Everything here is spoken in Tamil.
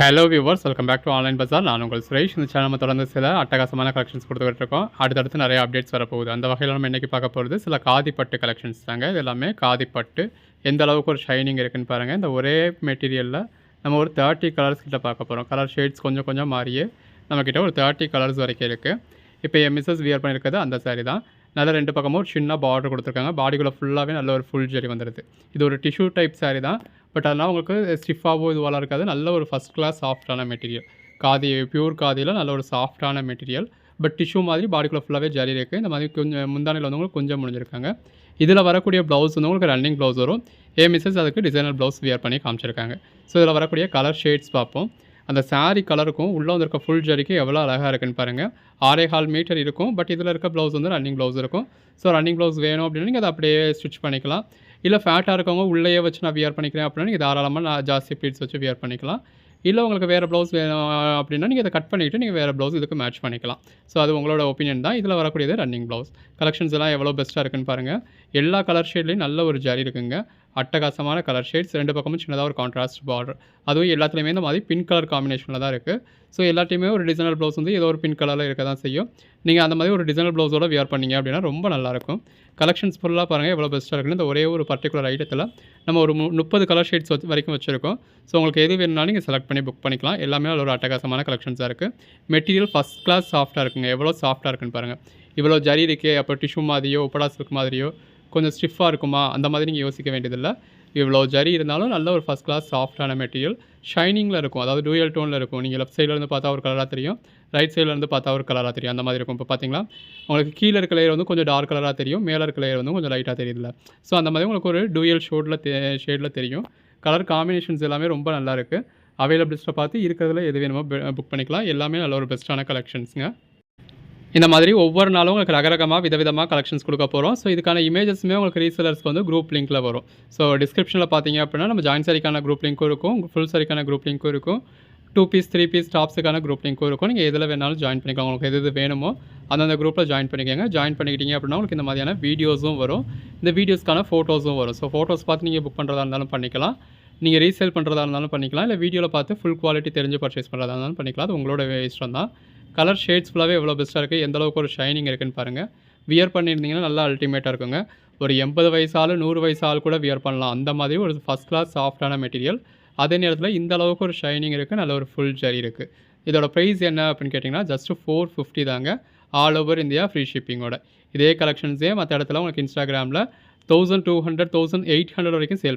Hello viewers welcome back to online Bazaar நான் உங்கள் சுரேஷ். இந்த சேனல் நம்ம தொடர்ந்து சில அட்டகாசமான கலெக்ஷன்ஸ் கொடுத்துக்கிட்டு இருக்கோம். அடுத்தடுத்து நிறைய அப்டேட்ஸ் வரப்போகுது. அந்த வகையில் நம்ம இன்றைக்கி பார்க்க போகிறது சில காதிப்பட்டு கலெக்ஷன்ஸ் தாங்க. இது எல்லாமே காதிப்பட்டு எந்த அளவுக்கு ஒரு ஷைனிங் இருக்குன்னு பாருங்கள் இந்த ஒரே மெட்டீரியலில் நம்ம ஒரு தேர்ட்டி கலர்ஸ் கிட்ட பார்க்க போகிறோம் கலர் ஷேட்ஸ் கொஞ்சம் கொஞ்சம் மாறியே நம்மக்கிட்ட ஒரு தேர்ட்டி கலர்ஸ் வரைக்கும் இருக்குது இப்போ என் மிஸ்ஸஸ் வியர் பண்ணியிருக்கிறது அந்த சாரி தான். நல்லா ரெண்டு பக்கமும் ஒரு சின்ன பார்டர் கொடுத்துருக்காங்க. பாடிக்குள்ளே ஃபுல்லாகவே நல்ல ஒரு ஃபுல் ஜெரி வந்துடுது இது ஒரு டிஷ்யூ டைப் சாரி தான். பட் அதனால் உங்களுக்கு ஸ்டிஃபாகவோ இதுவாலாம் இருக்காது. நல்ல ஒரு ஃபஸ்ட் கிளாஸ் சாஃப்டான மெட்டீரியல் காதி பியூர் காதியில் நல்ல ஒரு சாஃப்டான மெட்டீரியல் பட் டிஷ்யூ மாதிரி பாடிக்குள்ளே ஃபுல்லாகவே ஜரி இருக்குது இந்த மாதிரி கொஞ்சம் முந்தானையில் வந்தவங்களுக்கு கொஞ்சம் முடிஞ்சிருக்காங்க. இதில் வரக்கூடிய ப்ளவுஸ் வந்து உங்களுக்கு ரன்னிங் ப்ளவுஸ் வரும். ஏ மிஸ்ஸஸ் அதுக்கு டிசைனர் ப்ளவுஸ் வியர் பண்ணி காமிச்சிருக்காங்க. ஸோ இதில் வரக்கூடிய கலர் ஷேட்ஸ் பார்ப்போம். அந்த சாரீ கலருக்கும் உள்ளே வந்திருக்க ஃபுல் ஜரிக்கு எவ்வளோ அழகாக இருக்குன்னு பாருங்கள் ஆறே கால் மீட்டர் இருக்கும் பட் இதில் இருக்க ப்ளவுஸ் வந்து ரன்னிங் ப்ளவுஸ் இருக்கும். ஸோ ரன்னிங் ப்ளவுஸ் வேணும் அப்படின்னா நீங்கள் அதை அப்படியே ஸ்டிச் பண்ணிக்கலாம். இல்லை ஃபேட்டாக இருக்கவங்க உள்ளேயே வச்சு நான் வியர் பண்ணிக்கிறேன் அப்படின்னா நீங்கள் தாராளமாக நான் ஜாஸ்தி பீட்ஸ் வச்சு வியர் பண்ணிக்கலாம். இல்லை உங்களுக்கு வேறு ப்ளவுஸ் வேணும் அப்படின்னா நீங்கள் இதை கட் பண்ணிவிட்டு நீங்கள் வேறு ப்ளவுஸ் இதுக்கு மேட்ச் பண்ணிக்கலாம். ஸோ அது உங்களோட ஒப்பீனியன் தான். இதில் வரக்கூடியது ரன்னிங் ப்ளவுஸ் கலெக்ஷன்ஸ் எல்லாம் எவ்வளோ பெஸ்ட்டாக இருக்குன்னு பாருங்கள் எல்லா கலர் ஷேட்லேயும் நல்ல ஒரு ஜரி இருக்குங்க. அட்டகாசமான கலர் ஷேட்ஸ் ரெண்டு பக்கமும் சின்னதாக ஒரு கான்ட்ராஸ்ட் பார்டர் அதுவும் எல்லாத்துலேயுமே இந்த மாதிரி பிங்க் கலர் காம்பினேஷனில் தான் இருக்குது ஸோ எல்லாத்தையுமே ஒரு டிசைனர் ப்ளவுஸ் வந்து ஏதோ ஒரு பிங்க் கலரில் இருக்க தான் செய்யும். நீங்கள் அந்த மாதிரி ஒரு டிசைனர் ப்ளவுஸோட வியர் பண்ணீங்க அப்படின்னா ரொம்ப நல்லாயிருக்கும் கலெக்ஷன்ஸ் ஃபுல்லாக பாருங்கள் எவ்வளோ பெஸ்ட்டாக இருக்குன்னு. இந்த ஒரே ஒரு பர்டிகுலர் ஐட்டத்தில் நம்ம ஒரு மு- முப்பது கலர் ஷேட்ஸ் வச்சு வரைக்கும் வச்சுருக்கோம். ஸோ உங்களுக்கு எது வேணும்னாலும் நீங்கள் செலக்ட் பண்ணி புக் பண்ணிக்கலாம். எல்லாமே அதில் ஒரு அட்டகாசமான கலெக்ஷன்ஸாக இருக்குது மெட்டீரியல் ஃபஸ்ட் கிளாஸ் சாஃப்ட்டாக இருக்குங்க. எவ்வளோ சாஃப்ட்டாக இருக்குன்னு பாருங்கள் இவ்வளோ ஜரி இருக்கே அப்போ டிஷ்யூ மாதிரியோ உப்படா சில்க் மாதிரியோ கொஞ்சம் ஸ்டிஃபாக இருக்குமா? அந்த மாதிரி நீங்கள் யோசிக்க வேண்டியதில்லை. இவ்வளோ ஜரி இருந்தாலும் நல்ல ஒரு ஃபஸ்ட் கிளாஸ் சாஃப்டான மெட்டீரியல் ஷைனிங்கில் இருக்கும். அதாவது டூயல் டோனில் இருக்கும். நீங்கள் லெஃப்ட் சைட்லேருந்து பார்த்தா ஒரு கலராக தெரியும். ரைட் சைட்லேருந்து பார்த்தா ஒரு கலராக தெரியும். அந்த மாதிரி இருக்கும். இப்போ பார்த்தீங்களா? உங்களுக்கு கீழே இருக்க லேயர் வந்து கொஞ்சம் டார்க் கலராக தெரியும். மேலே இருக்க லேயர் வந்து கொஞ்சம் லைட்டாக தெரியல ஸோ அந்த மாதிரி உங்களுக்கு ஒரு டூயல் ஷோடில் தே ஷேடில் தெரியும். கலர் காம்பினேஷன்ஸ் எல்லாமே ரொம்ப நல்லா இருக்குது அவைலபிள்ஸில் பார்த்து இருக்கிறதுல எது வேணுமோ புக் பண்ணிக்கலாம். எல்லாமே நல்ல ஒரு பெஸ்ட்டான கலெக்ஷன்ஸுங்க இந்த மாதிரி ஒவ்வொரு நாளும் உங்களுக்கு ரகரகமாக விதவிதமாக கலெக்ஷன்ஸ் கொடுக்க போகிறோம் ஸோ இதுக்கான இமேஜஸ்மே உங்களுக்கு ரீசெலர்ஸ்க்கு வந்து குரூப் லிங்க்கில் வரும். ஸோ டிஸ்கிரிப்ஷனில் பார்த்தீங்க அப்படின்னா நம்ம ஜாயின் சரிக்கான குரூப் லிங்க்கும் இருக்கும் ஃபுல் சரிக்கான குரூப் லிங்க்கும் இருக்கும் டூ பீஸ் த்ரீ பீஸ் டாப்ஸுக்கான குரூப் லிங்க்கும் இருக்கும். நீங்கள் எதில் வேணாலும் ஜாயின் பண்ணிக்கலாம். உங்களுக்கு எது எது வேணுமோ அந்தந்த குரூப்பில் ஜாயின் பண்ணிக்கோங்க. ஜாயின் பண்ணிக்கிட்டீங்க அப்படின்னா உங்களுக்கு இந்த மாதிரியான வீடியோஸும் வரும். இந்த வீடியோஸ்க்கான ஃபோட்டோஸும் வரும். ஸோ ஃபோட்டோஸ் பார்த்து நீங்கள் புக் பண்ணுறதா இருந்தாலும் பண்ணிக்கலாம். நீங்கள் ரீசேல் பண்ணுறதா இருந்தாலும் பண்ணிக்கலாம். இல்லை வீடியோவில் பார்த்து ஃபுல் குவாலிட்டி தெரிஞ்சு பர்ச்சேஸ் பண்ணுறதா இருந்தாலும் பண்ணிக்கலாம். அது உங்களோட இஷ்டம் தான் கலர் ஷேட்ஸ் ஃபுல்லாகவே எவ்வளோ பெஸ்ட்டாக இருக்குது எந்த அளவுக்கு ஒரு ஷைனிங் இருக்குன்னு பாருங்கள் வியர் பண்ணியிருந்தீங்கன்னா நல்லா அல்டிமேட்டாக இருக்குங்க. ஒரு எண்பது வயசாலும் நூறு வயசாலும் கூட வியர் பண்ணலாம். அந்த மாதிரி ஒரு ஃபஸ்ட் கிளாஸ் சாஃப்டான மெட்டீரியல் அதே நேரத்தில் இந்த அளவுக்கு ஒரு ஷைனிங் இருக்குது நல்ல ஒரு ஃபுல் ஜரி இருக்குது இதோட ப்ரைஸ் என்ன அப்படின்னு கேட்டிங்கன்னா ஜஸ்ட்டு ஃபோர் ஃபிஃப்டி தாங்க. ஆல் ஓவர் இந்தியா ஃப்ரீ ஷிப்பிங்கோட இதே கலெக்ஷன்ஸே மற்ற இடத்துல உங்களுக்கு இன்ஸ்டாகிராமில் thousand two hundred thousand eight hundred வரைக்கும் சேல்